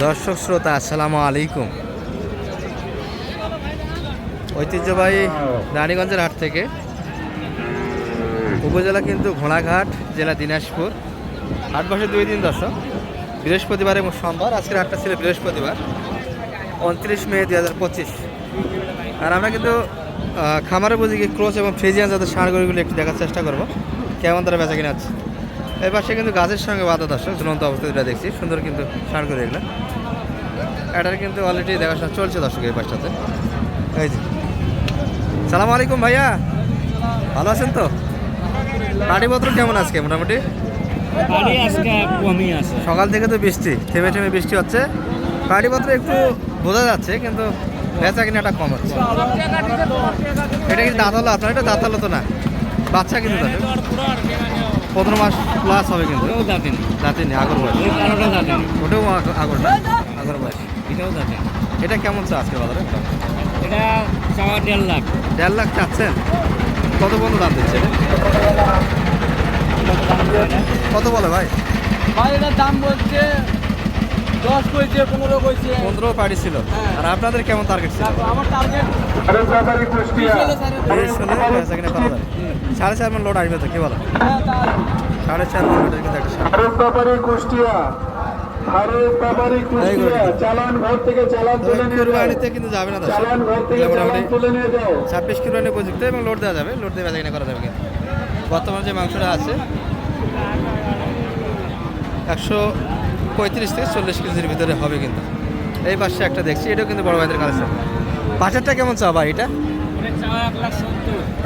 দর্শক শ্রোতা, আসসালামু আলাইকুম। ঐতিহ্যবাহী রানীগঞ্জের হাট থেকে উপজেলা কিন্তু ঘোড়াঘাট, জেলা দিনাজপুর। হাট বসে দুই দিন দর্শক। বৃহস্পতিবার এবং সোমবার, আজকের হাটটা ছিল বৃহস্পতিবার, উনত্রিশ মে দুই হাজার পঁচিশ। আর আমরা কিন্তু খামারে বুঝি ক্রোচ এবং ফ্রিজিয়ান যাদের ষাঁড় গরুগুলো একটু দেখার চেষ্টা করব। কেমন তারা বেচা কিনে আছে এই পাশে কিন্তু গাছের সঙ্গে বাধা দর্শক ঝুলন্ত অবস্থা যেটা দেখছি। সুন্দর কিন্তু ষাঁড় করে এগুলো। এটার কিন্তু অলরেডি দেখাশোনা চলছে দর্শক এই পাশটাতে। এই যে। সালাম আলাইকুম ভাইয়া। ভালো আছেন তো? পাটিপত্র কেমন আজকে মোটামুটি? সকাল থেকে তো বৃষ্টি থেমে থেমে বৃষ্টি হচ্ছে। পাটিপত্র একটু বোঝা যাচ্ছে কিন্তু বেচা কিনাটা কম হচ্ছে। এটা কি দাঁত হলো আপনার এটা দাঁত হলো তো না। বাচ্চা কিন্তু পনেরো মাস প্লাস হবে কিন্তু। দাঁতে নেই। আগর বয়স। ওই কারোটা যাতেন ওটাও আগ- আগর না আগর বয়স। এটাও যাতেন এটা কেমন চা আজকে বাজারে? এটা চাওয়া দেড় লাখ। দেড় লাখ চাচ্ছেন? কত বন্ধু দাম দিচ্ছে কত বলে ভাই? ভাই এটার দাম বলছে দশ কইছে পনেরো কইছে। পনেরো পাড়ি ছিল। আর আপনাদের কেমন টার্গেট ছিল? আমার টার্গেট সাড়ে চার মন লোড আসবে তো কি বলো? সাড়ে চার মন লোডের কিন্তু একটা কুষ্টিয়া। ছাব্বিশ কুরবানি উপযুক্ত এবং লোড দেওয়া যাবে। লোড দিয়ে বেচা করা যাবে কিন্তু। বর্তমানে যে মাংসটা আছে একশো পঁয়ত্রিশ থেকে চল্লিশ কেজির ভিতরে হবে কিন্তু। এই পাশে একটা দেখছি এটাও কিন্তু বড় ভাইদের কালেকশন। পাঁচেরটা কেমন চা ভাই এটা?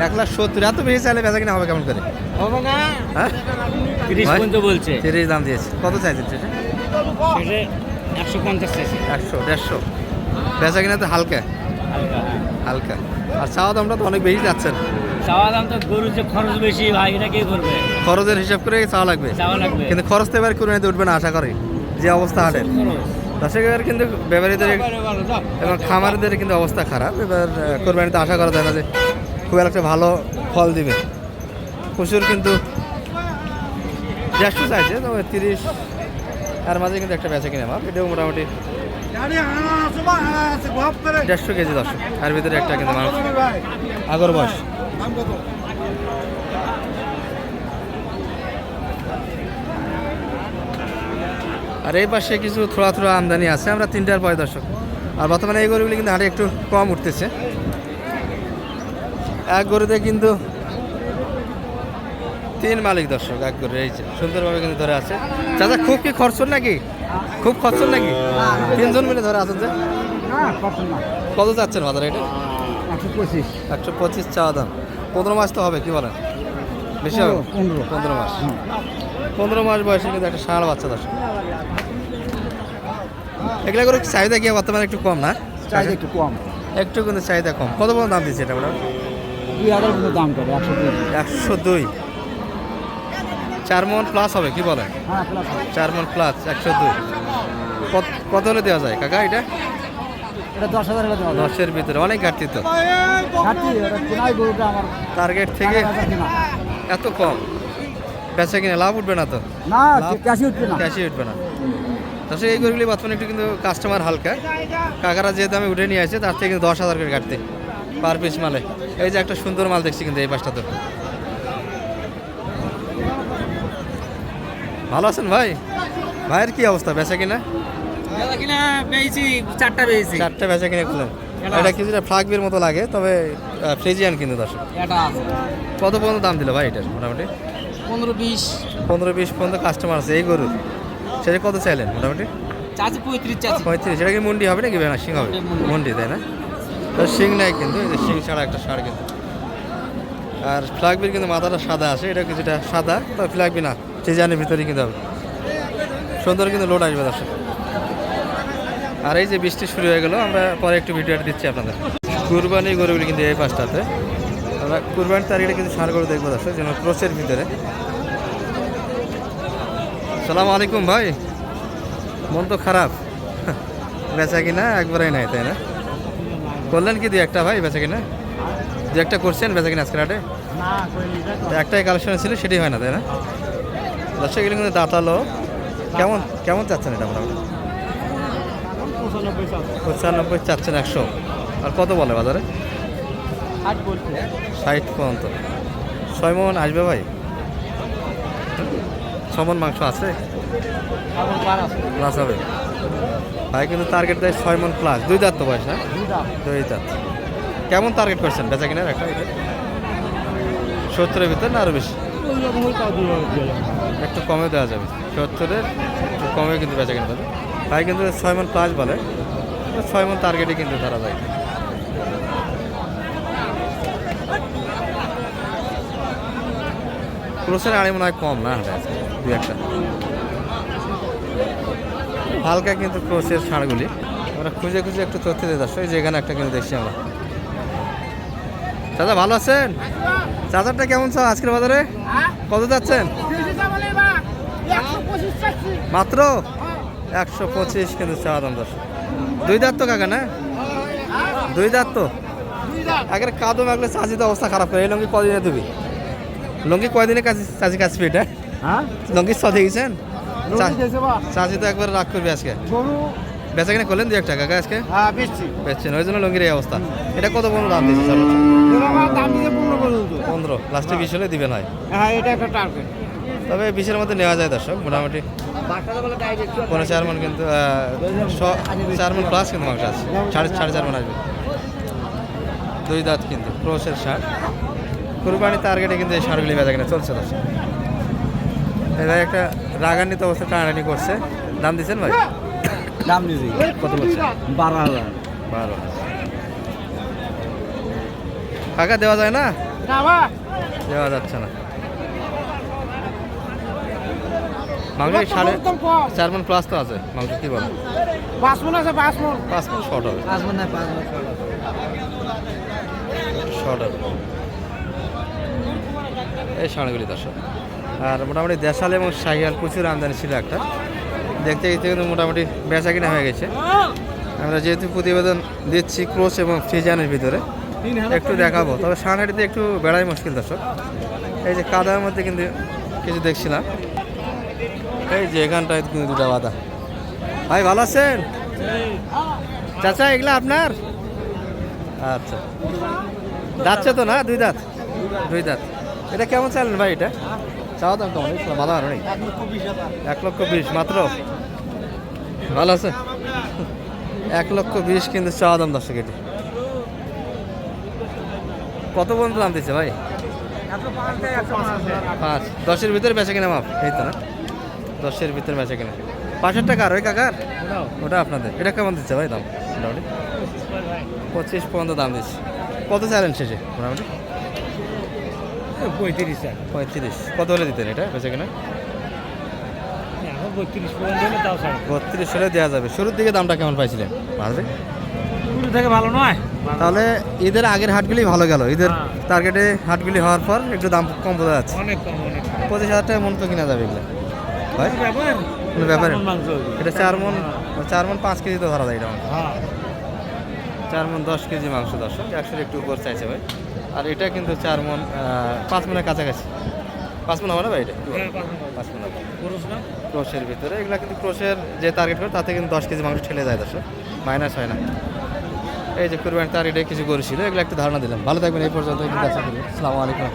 এক লাখ সত্তর। এত বেশি চাইলে বেচা কিনা হবে কেমন করে? হবে না। হ্যাঁ? তিরিশ? পর্যন্ত বলছে। তিরিশ দাম দিয়েছে। কত চাইছেন সেটা? একশো পঞ্চাশ চাইছে। একশো দেড়শো। বেচা কিনা তো হালকা। হালকা হালকা। আর চাওয়া দামটা তো অনেক বেশি যাচ্ছেন। চাওয়া দাম তো গরুর যে খরচ বেশি ভাই এটা কে করবে? খরচের হিসাব করে চাওয়া লাগবে। চাওয়া লাগবে। কিন্তু খরচ তো এবার কুরবানিতে উঠবে না আশা করি। যে অবস্থা হাটের। খরচ দর্শক এবার কিন্তু ব্যাপারীদের এবং খামারিদের কিন্তু অবস্থা খারাপ। এবার কোরবানিতে আশা করা যায় না যে খুব একটা ভালো ফল দিবে। প্রচুর কিন্তু দেড়শো চাইছে তবে তিরিশ এর মাঝে কিন্তু একটা বেচা কিনে আমার এটাও মোটামুটি দেড়শো কেজি দর্শক। এর ভিতরে একটা কিন্তু মানুষ আগর বয়স। আর এই পাশে কিছু থোড়া থোড়া আমদানি আছে আমরা তিনটার পরে দর্শক। আর বর্তমানে এই গরুগুলি কিন্তু হাটে একটু কম উঠতেছে। এক গরুতে কিন্তু তিন মালিক দর্শক এক গরু এই যে সুন্দরভাবে কিন্তু ধরে আছে। চাচা খুব কি খরচ নাকি? খুব খরচ নাকি? তিনজন মিলে ধরে আছেন যে? কত চাচ্ছেন বাজারে এটা একশো পঁচিশ। একশো পঁচিশ চাওয়া দাম। পনেরো মাস তো হবে কি বলেন? বেশি হবে? পনেরো। পনেরো। মাস। পনেরো মাস বয়সে কিন্তু একটা ষাঁড় বাচ্চা দর্শক। এগুলা করে চাহিদা কি বর্তমানে একটু কম না? চাইছে একটু কম। একটু কিন্তু চাহিদা কম। কত পর্যন্ত দাম দিচ্ছে এটা ম্যাডাম দুই হাজার পর্যন্ত দাম করে একশো দুই। একশো দুই। চার মন প্লাস হবে কি বলেন হ্যাঁ চার মন প্লাস একশো দুই। কত- হলে দেওয়া যায় কাকা এটা? দশ দশের ভিতরে অনেক ঘাটতি তো। টার্গেট থেকে। এত কম। বেচা কিনে লাভ উঠবে না তো? না ক্যাশি উঠবে না। ক্যাশে উঠবে না। দর্শক এই গরুগুলি বর্তমানে একটু কিন্তু কাস্টমার হালকা। কাকারা যে দামে উঠে নিয়ে আসে তার থেকে কিন্তু দশ হাজার করে কাটতে পার পিস মালে। এই যে একটা সুন্দর মাল দেখছি কিন্তু এই পাশটা তো ভালো আছেন ভাই? ভাইয়ের কি অবস্থা বেচা কিনা? চারটা পেয়েছি। চারটা বেচা কিনে খুলেন এটা কিছুটা ফ্লাগবির মতো লাগে তবে ফ্রিজিয়ান কিন্তু দর্শক। কত পর্যন্ত দাম দিল ভাই এটার মোটামুটি? পনেরো বিশ। পনেরো বিশ পর্যন্ত কাস্টমার আছে এই গরুর। সেটা কত চাইলেন মোটামুটি? চাচি পঁয়ত্রিশ চাচি। পঁয়ত্রিশ এটা কি মুন্ডি হবে নাকি না সিং হবে। মুন্ডি। তাই না? তো সিং নাই কিন্তু এই যে সিং ছাড়া একটা সার কিন্তু। আর ফ্লাগবির কিন্তু মাথাটা সাদা আছে এটা কিছুটা সাদা তো ফ্লাগবি না সিজানের ভিতরে কিন্তু হবে। সুন্দর কিন্তু লোড আসবে দর্শক। আর এই যে বৃষ্টি শুরু হয়ে গেল আমরা পরে একটু ভিডিওটা দিচ্ছি আপনাদের। কুরবানি গরুগুলি কিন্তু এই পাশটাতে। আমরা কুরবানির তারিখটা কিন্তু সার গরু দেখব দর্শক যেন ক্রোচের ভিতরে। সালাম আলাইকুম ভাই। মন তো খারাপ। বেচা কিনা একবারেই নাই তাই না? করলেন কি দুই একটা ভাই বেচা কিনা? দু একটা করছেন বেচা কিনা আজকের হাটে? একটাই কালেকশন ছিল সেটাই হয় না তাই না? দর্শক এগুলো কিন্তু দাঁতালো। কেমন কেমন চাচ্ছেন এটা মোটামুটি? পঁচানব্বই চাচ্ছেন একশো। আর কত বলে বাজারে? ষাট ষাট পর্যন্ত। ছয় মন আসবে ভাই? ছ মন মাংস আছে? প্লাস হবে। ভাই কিন্তু টার্গেট দেয় ছয় মন প্লাস দুই দাঁত তো বয়স হ্যাঁ? দুই দাঁত। কেমন টার্গেট করছেন? বেচা কিনার একটা এটা? সত্তরের ভিতরে না আরও বেশি। একটু কমে দেওয়া যাবে। সত্তরের একটু কমে কিন্তু বেচা হবে ভাই কিন্তু ছয় মন প্লাস বলে। ছয় মন টার্গেটে কিন্তু ধরা যায় ক্রোসের আড়ে মনে হয় কম না? দুই একটা। হালকা কিন্তু ক্রোসের ছাড়গুলি আমরা খুঁজে খুঁজে একটু তথ্য দিয়ে যাচ্ছি। ওই যে এখানে একটা কিন্তু দেখছি আমরা। দাদা ভালো আছেন? চার্জারটা কেমন চা আজকের বাজারে? কত যাচ্ছেন? মাত্র একশো পঁচিশ কিন্তু চাওয়া দাম দশ। দুই দাঁত তো কাকা, না? দুই দাঁত তো? আগের কাদো মাগলে চাষি তো অবস্থা খারাপ করে। এই লঙ্গি কদিনে দিবি লঙ্গি কয়দিনে কাছে চাষি কাছে পেটে হ্যাঁ লঙ্গি সদে গেছেন রোগী দিয়েছে চাষি তো একবার রাগ করবে আজকে। বেচা কিনে করলেন দুই এক টাকা আজকে? হ্যাঁ বেচছেন ওই জন্য লঙ্গির এই অবস্থা। এটা কত পনেরো দাম দিচ্ছে সর্বোচ্চ এরকম দাম দিয়ে পনেরো লাস্টে বিশ হলে দিবেন হয়। হ্যাঁ এটা একটা টার্গেট তবে বিশের মধ্যে নেওয়া যায় দর্শক মোটামুটি। কোনো চার মন কিন্তু চার মন প্লাস কিন্তু মাংস আছে। সাড়ে সাড়ে চার মন আসবে। দুই দাঁত কিন্তু ক্রোসের সার কুরবানি টার্গেটে কিন্তু এই সারগুলি বেচা কিনা চলছে দর্শক। ভাই একটা রাগান্বিত অবস্থা টানাটানি করছে। দাম দিচ্ছেন ভাই? দাম দিয়েছি। কত বলছে বারো হাজার। বারো টাকা দেওয়া যায় না? দেওয়া যাচ্ছে না। মাংস সাড়ে চার মন প্লাস তো আছে। মাংস কি বলে পাঁচ মন আছে পাঁচ মন। পাঁচ মন শর্ট হবে। পাঁচ মন না পাঁচ মন শর্ট হবে। এই ষাঁড়গুলি দর্শক। আর মোটামুটি দেশাল এবং শাহিয়াল প্রচুর আমদানি ছিল একটা। দেখতে দেখতে কিন্তু মোটামুটি বেচা কিনা হয়ে গেছে। আমরা যেহেতু প্রতিবেদন দিচ্ছি ক্রোচ এবং ফ্রিজানের ভিতরে, একটু দেখাবো। তবে সানহাটিতে একটু বেড়াই মুশকিল দর্শক। এই যে কাদার মধ্যে কিন্তু কিছু দেখছি না এই যে এখানটায় কিন্তু দুটা বাধা ভাই, ভালো আছেন? চাচা, এগুলা আপনার? আচ্ছা। যাচ্ছে তো না? দুই দাঁত? দুই দাঁত। এটা কেমন চাইলেন ভাই এটা? চাওয়া দাম কেমন? ভালো আর নেই? এক লক্ষ বিশ মাত্র? ভালো আছে? এক লক্ষ বিশ কিন্তু চাওয়া দাম দর্শক এটি কত পর্যন্ত দাম দিচ্ছে ভাই? পাঁচ দশের ভিতরে বেচা কিনা মাপ? এই তো না। দশের ভিতরে বেচা কিনা। পাঁচের টাকা আর ওই কাকার? ওটা আপনাদের। এটা কেমন দিচ্ছে ভাই দাম? মোটামুটি? পঁচিশ পর্যন্ত দাম দিচ্ছে। কত চাইলেন শেষে? মোটামুটি? পঁয়ত্রিশ পঁয়ত্রিশ। কত হলে দিতেন এটা বেচা কিনা? এখন বত্রিশ হলে হলে দেওয়া যাবে। শুরুর দিকে দামটা কেমন পাইছিলেন? ভালো কুড়ি থেকে ভালো নয়। তাহলে ঈদের আগের হাটগুলি ভালো গেল। ঈদের হ্যাঁ। টার্গেটে হাটগুলি হওয়ার পর একটু দাম কম বোঝা যাচ্ছে। অনেক কম অনেক পঁচিশ হাজার টাকা মন তো কিনা যাবে এগুলো? ব্যাপার কোনো ব্যাপার? এটা চার মন চার মন পাঁচ কেজি তো ধরা যায় এটা। হ্যাঁ। চার মন দশ কেজি মাংস দর্শক। একশোর একটু উপর চাইছে ভাই। আর এটা কিন্তু চার মন পাঁচ মনের কাছাকাছি। পাঁচ মন হবে না ভাই এটা? হ্যাঁ, পাঁচ মনে হবে। ক্রোশের ভিতরে এগুলো কিন্তু ক্রোশের যে টার্গেট করে তাতে কিন্তু দশ কেজি মাংস ঠেলে যায় দর্শক। মাইনাস হয় না। এই যে কুরবানি তার টার্গেটে কিছু করেছিল ছিল এগুলো একটা ধারণা দিলাম। ভালো থাকবেন এই পর্যন্ত কিন্তু আশা করি আসসালামু আলাইকুম।